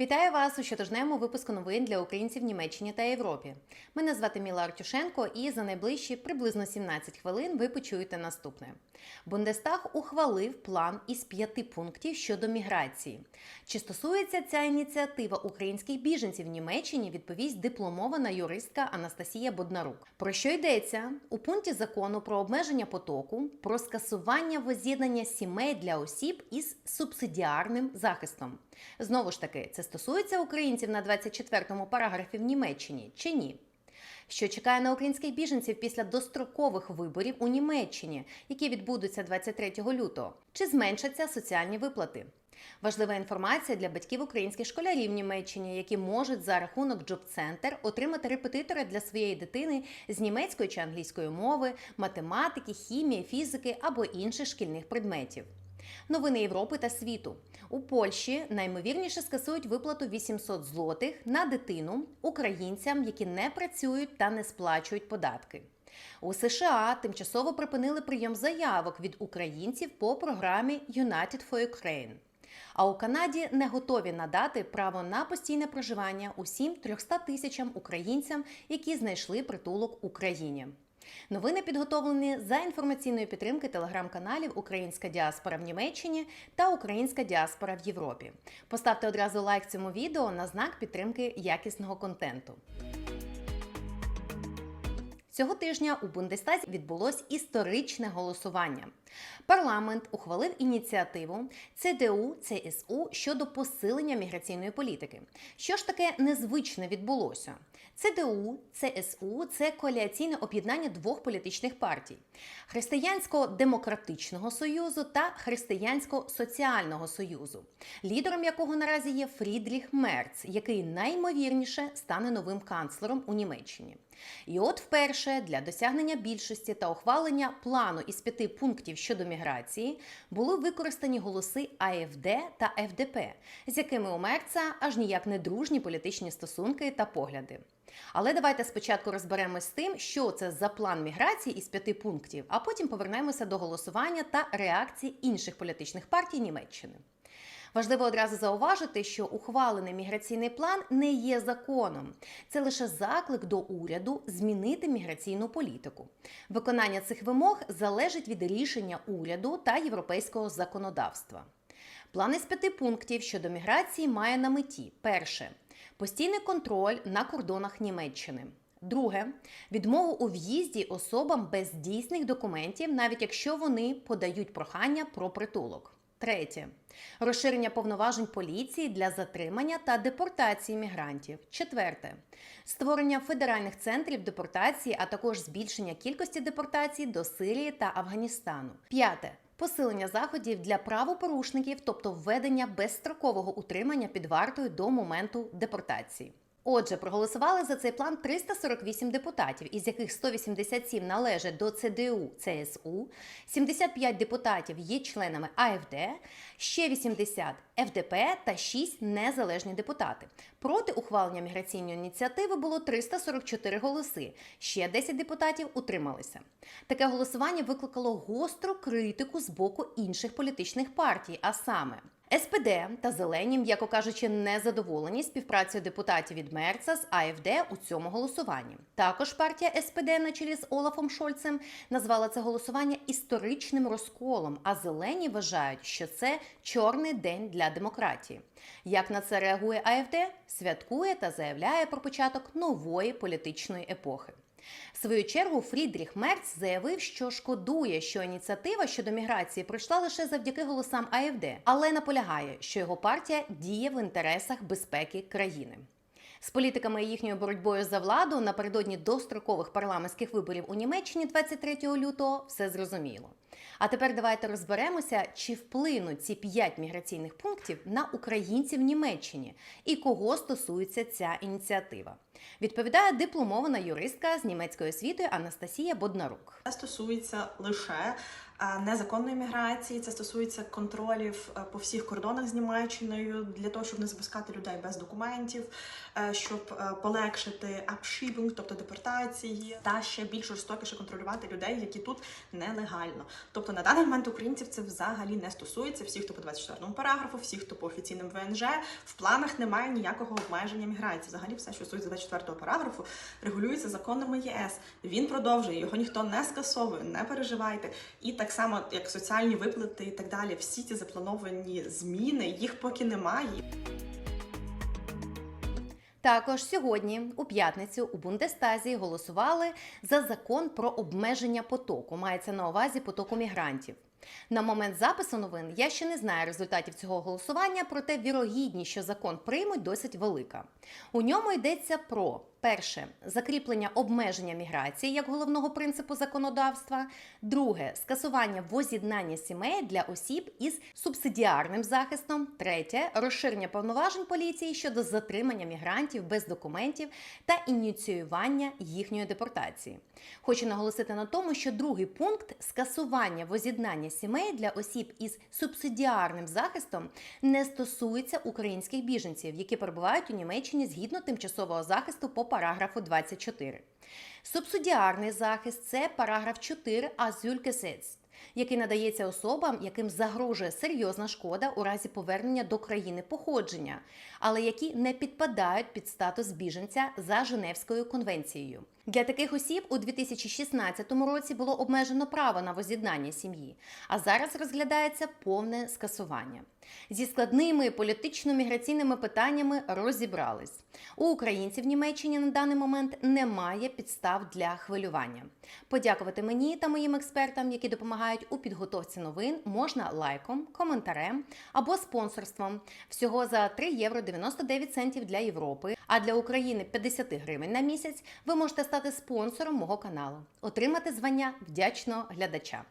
Вітаю вас у щотижневому випуску новин для українців в Німеччині та Європі. Мене звати Міла Артюшенко, і за найближчі приблизно 17 хвилин ви почуєте наступне: Бундестаг ухвалив план із п'яти пунктів щодо міграції. Чи стосується ця ініціатива українських біженців в Німеччині? Відповість дипломована юристка Анастасія Боднарук. Про що йдеться у пункті закону про обмеження потоку, про скасування воз'єднання сімей для осіб із субсидіарним захистом. Знову ж таки, це стосується українців на 24-му параграфі в Німеччині чи ні? Що чекає на українських біженців після дострокових виборів у Німеччині, які відбудуться 23 лютого? Чи зменшаться соціальні виплати? Важлива інформація для батьків українських школярів в Німеччині, які можуть за рахунок Джоб-центр отримати репетитора для своєї дитини з німецької чи англійської мови, математики, хімії, фізики або інших шкільних предметів. Новини Європи та світу у Польщі наймовірніше скасують виплату 800 злотих на дитину українцям, які не працюють та не сплачують податки. У США тимчасово припинили прийом заявок від українців по програмі United for Ukraine. А у Канаді не готові надати право на постійне проживання усім 300 тисячам українцям, які знайшли притулок Україні. Новини підготовлені за інформаційної підтримки телеграм-каналів Українська діаспора в Німеччині та Українська діаспора в Європі. Поставте одразу лайк цьому відео на знак підтримки якісного контенту. Цього тижня у Бундестазі відбулось історичне голосування. Парламент ухвалив ініціативу ЦДУ ЦСУ щодо посилення міграційної політики. Що ж таке незвичне відбулося? ЦДУ ЦСУ це коаліаційне об'єднання двох політичних партій: Християнсько-демократичного союзу та Християнсько-соціального союзу, лідером якого наразі є Фрідріх Мерц, який наймовірніше стане новим канцлером у Німеччині. І от вперше для досягнення більшості та ухвалення плану із п'яти пунктів щодо міграції були використані голоси АФД та ФДП, з якими у Мерца аж ніяк не дружні політичні стосунки та погляди. Але давайте спочатку розберемось з тим, що це за план міграції із п'яти пунктів, а потім повернемося до голосування та реакції інших політичних партій Німеччини. Важливо одразу зауважити, що ухвалений міграційний план не є законом. Це лише заклик до уряду змінити міграційну політику. Виконання цих вимог залежить від рішення уряду та європейського законодавства. План із п'яти пунктів щодо міграції має на меті: перше постійний контроль на кордонах Німеччини. Друге відмову у в'їзді особам без дійсних документів, навіть якщо вони подають прохання про притулок. Третє розширення повноважень поліції для затримання та депортації мігрантів. Четверте створення федеральних центрів депортації, а також збільшення кількості депортацій до Сирії та Афганістану. П'яте посилення заходів для правопорушників, тобто введення безстрокового утримання під вартою до моменту депортації. Отже, проголосували за цей план 348 депутатів, із яких 187 належать до ЦДУ ЦСУ, 75 депутатів є членами АФД, ще 80 ФДП та 6 незалежні депутати. Проти ухвалення міграційної ініціативи було 344 голоси. Ще 10 депутатів утрималися. Таке голосування викликало гостру критику з боку інших політичних партій, а саме. СПД та зелені, м'яко кажучи, не задоволені співпрацею депутатів від Мерца з АФД у цьому голосуванні. Також партія СПД на чолі з Олафом Шольцем назвала це голосування історичним розколом. А зелені вважають, що це чорний день для демократії. Як на це реагує АФД? Святкує та заявляє про початок нової політичної епохи. В свою чергу Фрідріх Мерц заявив, що шкодує, що ініціатива щодо міграції пройшла лише завдяки голосам АФД, але наполягає, що його партія діє в інтересах безпеки країни. З політиками і їхньою боротьбою за владу напередодні дострокових парламентських виборів у Німеччині 23 лютого все зрозуміло. А тепер давайте розберемося, чи вплинуть ці п'ять міграційних пунктів на українців Німеччині і кого стосується ця ініціатива. Відповідає дипломована юристка з німецької освітою Анастасія Боднарук. Це стосується лише незаконної міграції. Це стосується контролів е, по всіх кордонах з Німеччиною для того, щоб не запускати людей без документів, е, щоб е, полегшити абшібунг, тобто депортації, та ще більш жорстокіше контролювати людей, які тут нелегально. Тобто на даний момент українців це взагалі не стосується. Всі, хто по 24 параграфу, всі, хто по офіційним ВНЖ, в планах немає ніякого обмеження міграції. Взагалі, все, що стосується 24 параграфу, регулюється законами ЄС. Він продовжує його ніхто не скасовує, не переживайте. І так само, як соціальні виплати і так далі, всі ці заплановані зміни, їх поки немає. Також сьогодні, у п'ятницю, у Бундестазі голосували за закон про обмеження потоку. Мається на увазі потоку мігрантів. На момент запису новин я ще не знаю результатів цього голосування, проте вірогідність, що закон приймуть, досить велика. У ньому йдеться про перше. Закріплення обмеження міграції як головного принципу законодавства, друге. Скасування воз'єднання сімей для осіб із субсидіарним захистом, третє. Розширення повноважень поліції щодо затримання мігрантів без документів та ініціювання їхньої депортації. Хочу наголосити на тому, що другий пункт скасування воз'єднання сімей для осіб із субсидіарним захистом не стосується українських біженців, які перебувають у Німеччині згідно тимчасового захисту по параграфу 24. Субсидіарний захист це параграф 4 Азюлькесец, який надається особам, яким загрожує серйозна шкода у разі повернення до країни походження, але які не підпадають під статус біженця за Женевською конвенцією. Для таких осіб у 2016 році було обмежено право на воз'єднання сім'ї, а зараз розглядається повне скасування. Зі складними політично-міграційними питаннями розібрались. У українців в Німеччині на даний момент немає підстав для хвилювання. Подякувати мені та моїм експертам, які допомагають у підготовці новин, можна лайком, коментарем або спонсорством. Всього за 3 євро 99 центів для Європи, а для України 50 гривень на місяць. Ви можете стати спонсором мого каналу, отримати звання вдячного глядача.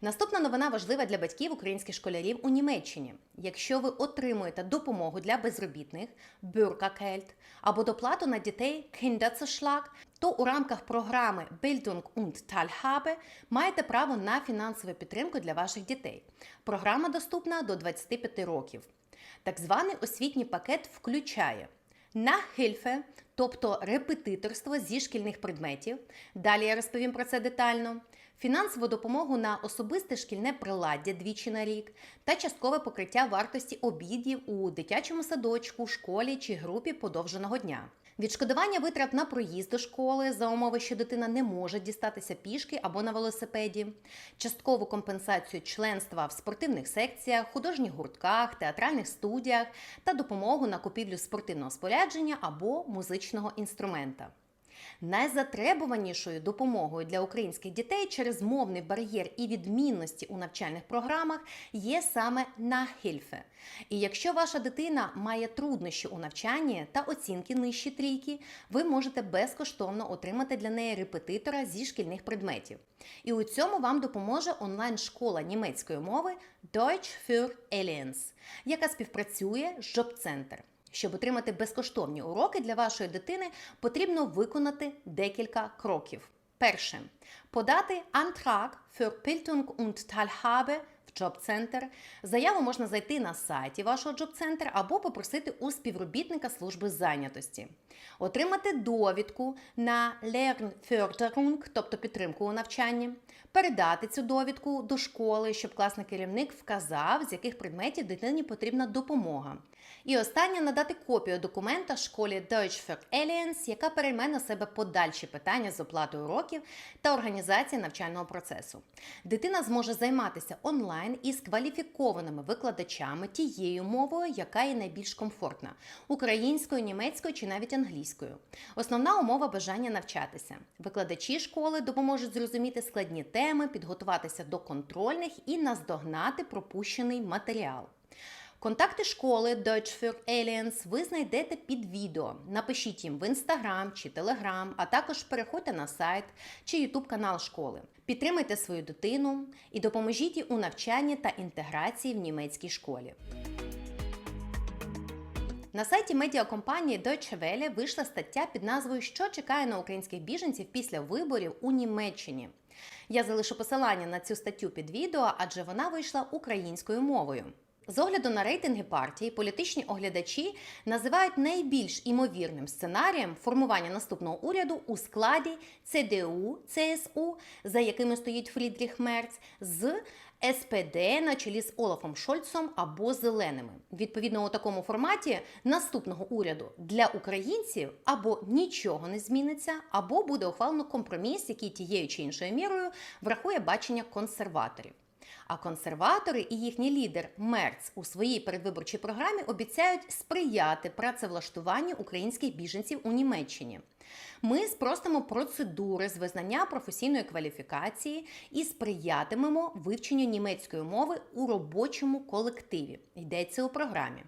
Наступна новина важлива для батьків українських школярів у Німеччині. Якщо ви отримуєте допомогу для безробітних Bürgergeld або доплату на дітей Kinderzuschlag, то у рамках програми Bildung und Teilhabe маєте право на фінансову підтримку для ваших дітей. Програма доступна до 25 років. Так званий освітній пакет включає Нахильфе, тобто репетиторство зі шкільних предметів. Далі я розповім про це детально. Фінансову допомогу на особисте шкільне приладдя двічі на рік та часткове покриття вартості обідів у дитячому садочку, школі чи групі подовженого дня. Відшкодування витрат на проїзд до школи за умови, що дитина не може дістатися пішки або на велосипеді, часткову компенсацію членства в спортивних секціях, художніх гуртках, театральних студіях та допомогу на купівлю спортивного спорядження або музичного інструмента. Найзатребуванішою допомогою для українських дітей через мовний бар'єр і відмінності у навчальних програмах є саме нахильфе. І якщо ваша дитина має труднощі у навчанні та оцінки нижчі трійки, ви можете безкоштовно отримати для неї репетитора зі шкільних предметів. І у цьому вам допоможе онлайн-школа німецької мови Deutsch für Aliens, яка співпрацює з Jobcenter. Щоб отримати безкоштовні уроки для вашої дитини, потрібно виконати декілька кроків. Перше подати Antrag für Bildung und Teilhabe в Jobcenter. Заяву можна зайти на сайті вашого Jobcenter або попросити у співробітника служби зайнятості. Отримати довідку на Lernförderung, тобто підтримку у навчанні, передати цю довідку до школи, щоб класний керівник вказав, з яких предметів дитині потрібна допомога. І останнє надати копію документа школі Deutsch für Aliens, яка перейме на себе подальші питання з оплатою уроків та організації навчального процесу. Дитина зможе займатися онлайн із кваліфікованими викладачами тією мовою, яка є найбільш комфортна українською, німецькою чи навіть англійською. Основна умова бажання навчатися. Викладачі школи допоможуть зрозуміти складні теми, підготуватися до контрольних і наздогнати пропущений матеріал. Контакти школи Deutsch für Aliens ви знайдете під відео. Напишіть їм в інстаграм чи телеграм, а також переходьте на сайт чи ютуб канал школи. Підтримайте свою дитину і допоможіть їй у навчанні та інтеграції в німецькій школі. На сайті медіакомпанії Deutsche Welle вийшла стаття під назвою Що чекає на українських біженців після виборів у Німеччині. Я залишу посилання на цю статтю під відео, адже вона вийшла українською мовою. З огляду на рейтинги партії, політичні оглядачі називають найбільш імовірним сценарієм формування наступного уряду у складі ЦДУ, ЦСУ, за якими стоїть Фрідріх Мерц, з СПД на чолі з Олафом Шольцом або Зеленими. Відповідно, у такому форматі наступного уряду для українців або нічого не зміниться, або буде ухвалено компроміс, який тією чи іншою мірою врахує бачення консерваторів. А консерватори і їхній лідер Мерц у своїй передвиборчій програмі обіцяють сприяти працевлаштуванню українських біженців у Німеччині. Ми спростимо процедури з визнання професійної кваліфікації і сприятимемо вивченню німецької мови у робочому колективі. Йдеться у програмі.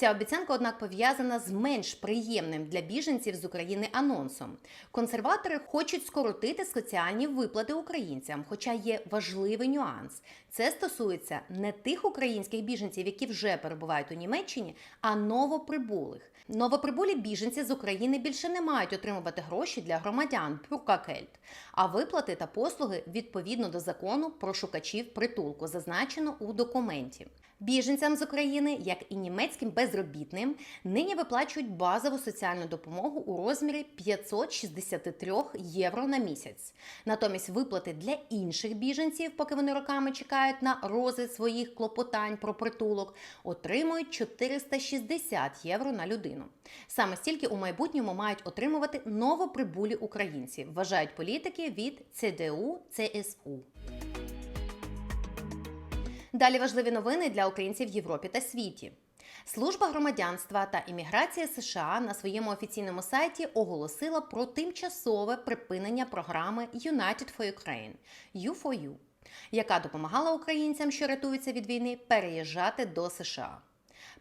Ця обіцянка, однак, пов'язана з менш приємним для біженців з України анонсом. Консерватори хочуть скоротити соціальні виплати українцям, хоча є важливий нюанс. Це стосується не тих українських біженців, які вже перебувають у Німеччині, а новоприбулих. Новоприбулі біженці з України більше не мають отримувати гроші для громадян Пюркакельт, а виплати та послуги відповідно до закону про шукачів притулку, зазначено у документі. Біженцям з України, як і німецьким безробітним, нині виплачують базову соціальну допомогу у розмірі 563 євро на місяць. Натомість виплати для інших біженців, поки вони роками чекають на розгляд своїх клопотань про притулок, отримують 460 євро на людину. Саме стільки у майбутньому мають отримувати новоприбулі українці, вважають політики від ЦДУ ЦСУ. Далі важливі новини для українців в Європі та світі. Служба громадянства та імміграції США на своєму офіційному сайті оголосила про тимчасове припинення програми United for Ukraine U4U, яка допомагала українцям, що рятуються від війни, переїжджати до США.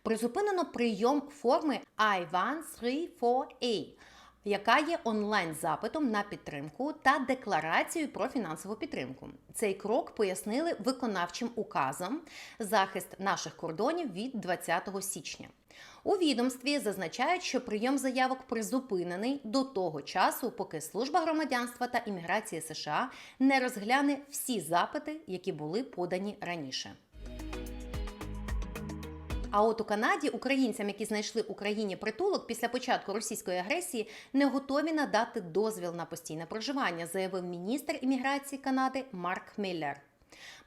Призупинено прийом форми I-134A, яка є онлайн-запитом на підтримку та декларацією про фінансову підтримку. Цей крок пояснили виконавчим указом захист наших кордонів від 20 січня. У відомстві зазначають, що прийом заявок призупинений до того часу, поки служба громадянства та імміграції США не розгляне всі запити, які були подані раніше. А от у Канаді українцям, які знайшли Україні притулок після початку російської агресії, не готові надати дозвіл на постійне проживання, заявив міністр імміграції Канади Марк Міллер.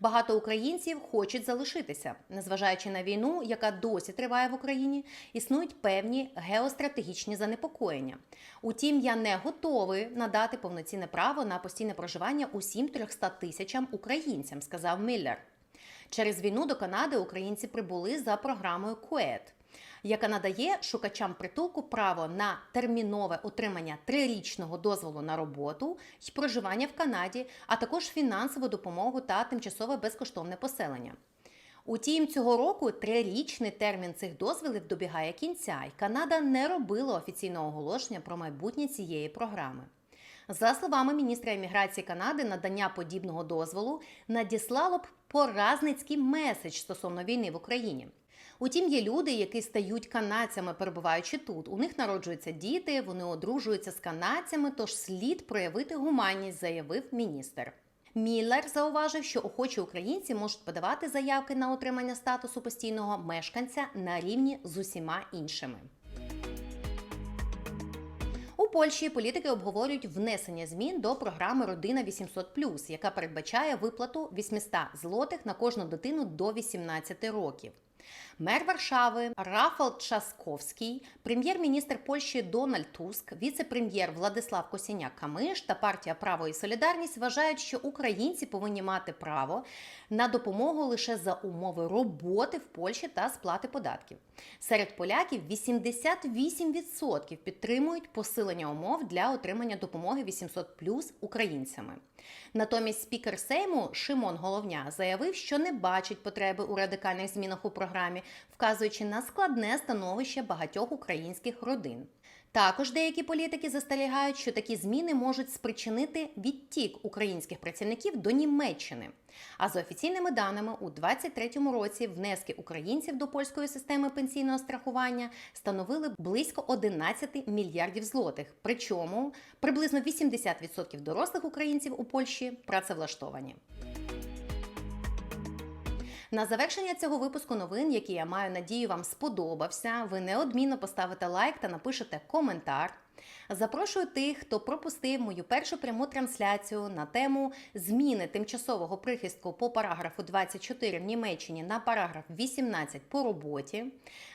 Багато українців хочуть залишитися, незважаючи на війну, яка досі триває в Україні, існують певні геостратегічні занепокоєння. Утім, я не готовий надати повноцінне право на постійне проживання усім 300 тисячам українцям, сказав Міллер. Через війну до Канади українці прибули за програмою КУЕТ, яка надає шукачам притулку право на термінове отримання трирічного дозволу на роботу й проживання в Канаді, а також фінансову допомогу та тимчасове безкоштовне поселення. Утім, цього року трирічний термін цих дозволів добігає кінця, і Канада не робила офіційного оголошення про майбутнє цієї програми. За словами міністра імміграції Канади, надання подібного дозволу надіслало б поразницький меседж стосовно війни в Україні. Утім, є люди, які стають канадцями, перебуваючи тут. У них народжуються діти, вони одружуються з канадцями, тож слід проявити гуманність, заявив міністр. Міллер зауважив, що охочі українці можуть подавати заявки на отримання статусу постійного мешканця на рівні з усіма іншими. Польщі політики обговорюють внесення змін до програми Родина 800+, яка передбачає виплату 800 злотих на кожну дитину до 18 років. Мер Варшави Рафал Часковський, прем'єр-міністр Польщі Дональд Туск, віце-прем'єр Владислав Косіняк Камиш та партія Право і Солідарність вважають, що українці повинні мати право на допомогу лише за умови роботи в Польщі та сплати податків. Серед поляків 88% підтримують посилення умов для отримання допомоги 800 плюс українцями. Натомість спікер Сейму Шимон Головня заявив, що не бачить потреби у радикальних змінах у програмі, вказуючи на складне становище багатьох українських родин. Також деякі політики застерігають, що такі зміни можуть спричинити відтік українських працівників до Німеччини. А за офіційними даними, у 2023 році внески українців до польської системи пенсійного страхування становили близько 11 мільярдів злотих. Причому приблизно 80% дорослих українців у Польщі працевлаштовані. На завершення цього випуску новин, який я маю надію вам сподобався, ви неодмінно поставите лайк та напишете коментар. Запрошую тих, хто пропустив мою першу пряму трансляцію на тему зміни тимчасового прихистку по параграфу 24 в Німеччині на параграф 18 по роботі,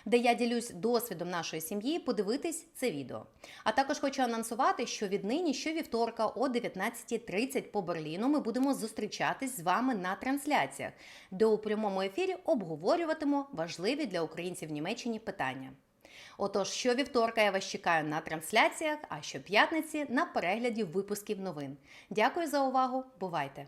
де я ділюсь досвідом нашої сім'ї, подивитись це відео. А також хочу анонсувати, що віднині щовівторка о 19.30 по Берліну ми будемо зустрічатись з вами на трансляціях, де у прямому ефірі обговорюватимемо важливі для українців в Німеччині питання. Отож, щовівторка я вас чекаю на трансляціях, а щоп'ятниці на перегляді випусків новин. Дякую за увагу. Бувайте!